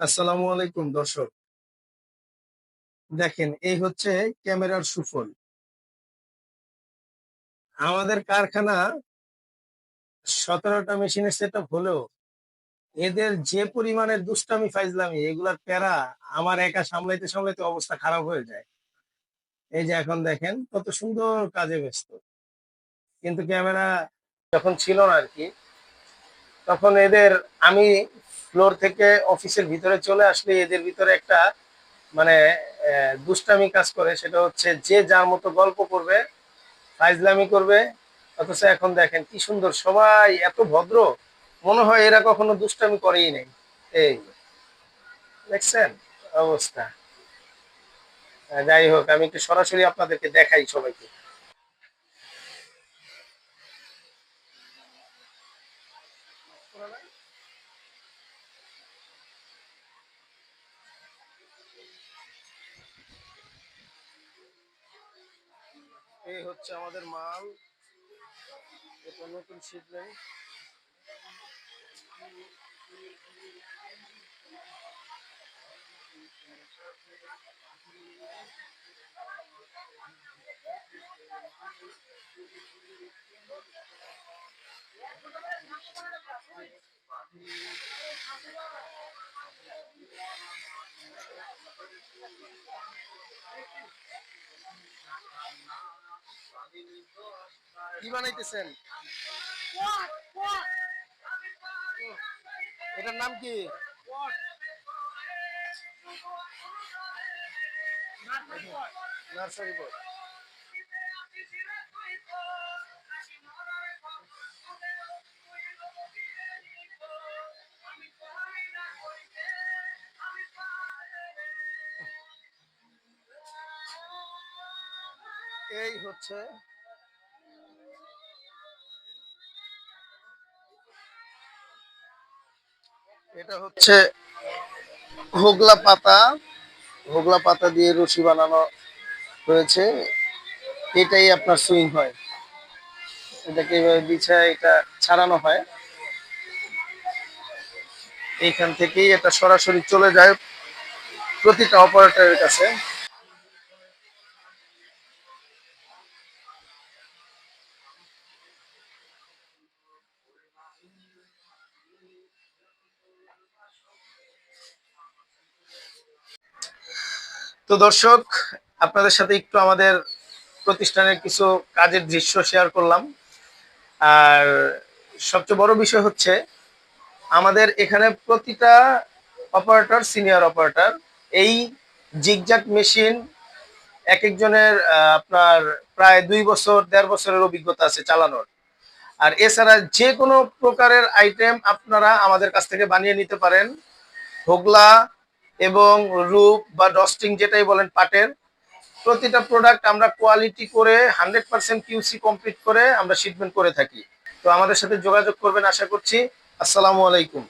আসসালামু আলাইকুম, দর্শক। দেখেন, এই হচ্ছে ক্যামেরার সুফল। আমাদের কারখানা সতেরোটা মেশিনের সেট হলেও এদের যে পরিমাণের দুষ্টামি, ফাইজলামি, এগুলার প্যারা আমার একা সামলাইতে সামলাইতে অবস্থা খারাপ হয়ে যায়। এই যে এখন দেখেন, কত সুন্দর কাজে ব্যস্ত। কিন্তু ক্যামেরা যখন ছিল না আর কি তখন এদের আমি ফ্লোর থেকে অফিসের ভিতরে চলে আসলে এদের ভিতরে একটা মানে দুষ্টামি কাজ করে। সেটা হচ্ছে যে যার মতো গল্প করবে, ফাইজলামি করবে, অথচ এখন দেখেন কি সুন্দর সবাই এত ভদ্র, মনে হয় এরা কখনো দুষ্টামি করেই নেই। এই, দেখছেন অবস্থা? যাই হোক, আমি একটু সরাসরি আপনাদেরকে দেখাই সবাইকে। এই হচ্ছে আমাদের মাল। এটা নতুন শিপমেন্ট কি বানাইতেছেন? এটার নাম কি? এই হচ্ছে এটা হচ্ছে হোগলা পাতা। হোগলা পাতা দিয়ে রশি বানানো হয়েছে। এটাই আপনার সুইং হয়। এটাকে এভাবে বিছায় এটা ছাড়ানো হয়। এইখান থেকেই এটা সরাসরি চলে যায় প্রতিটা অপারেটরের কাছে। তো দর্শক, আপনাদের সাথে একটু আমাদের প্রতিষ্ঠানের কিছু কাজের দৃশ্য শেয়ার করলাম। আর সবচেয়ে বড় বিষয় হচ্ছে, আমাদের এখানে প্রতিটা অপারেটর সিনিয়র অপারেটর এই জিগজাক মেশিন এক একজনের আপনার প্রায় দুই বছর, দেড় বছরের অভিজ্ঞতা আছে চালানোর। আর এছাড়া যে কোনো প্রকারের আইটেম আপনারা আমাদের কাছ থেকে বানিয়ে নিতে পারেন। হোগলা এবং রূপ বা ডস্টিং যেটাই বলেন পাটের, প্রতিটা প্রোডাক্ট আমরা কোয়ালিটি করে হান্ড্রেড পার্সেন্ট কিউসি কমপ্লিট করে আমরা শিপমেন্ট করে থাকি। তো আমাদের সাথে যোগাযোগ করবেন আশা করছি। আসসালামু আলাইকুম।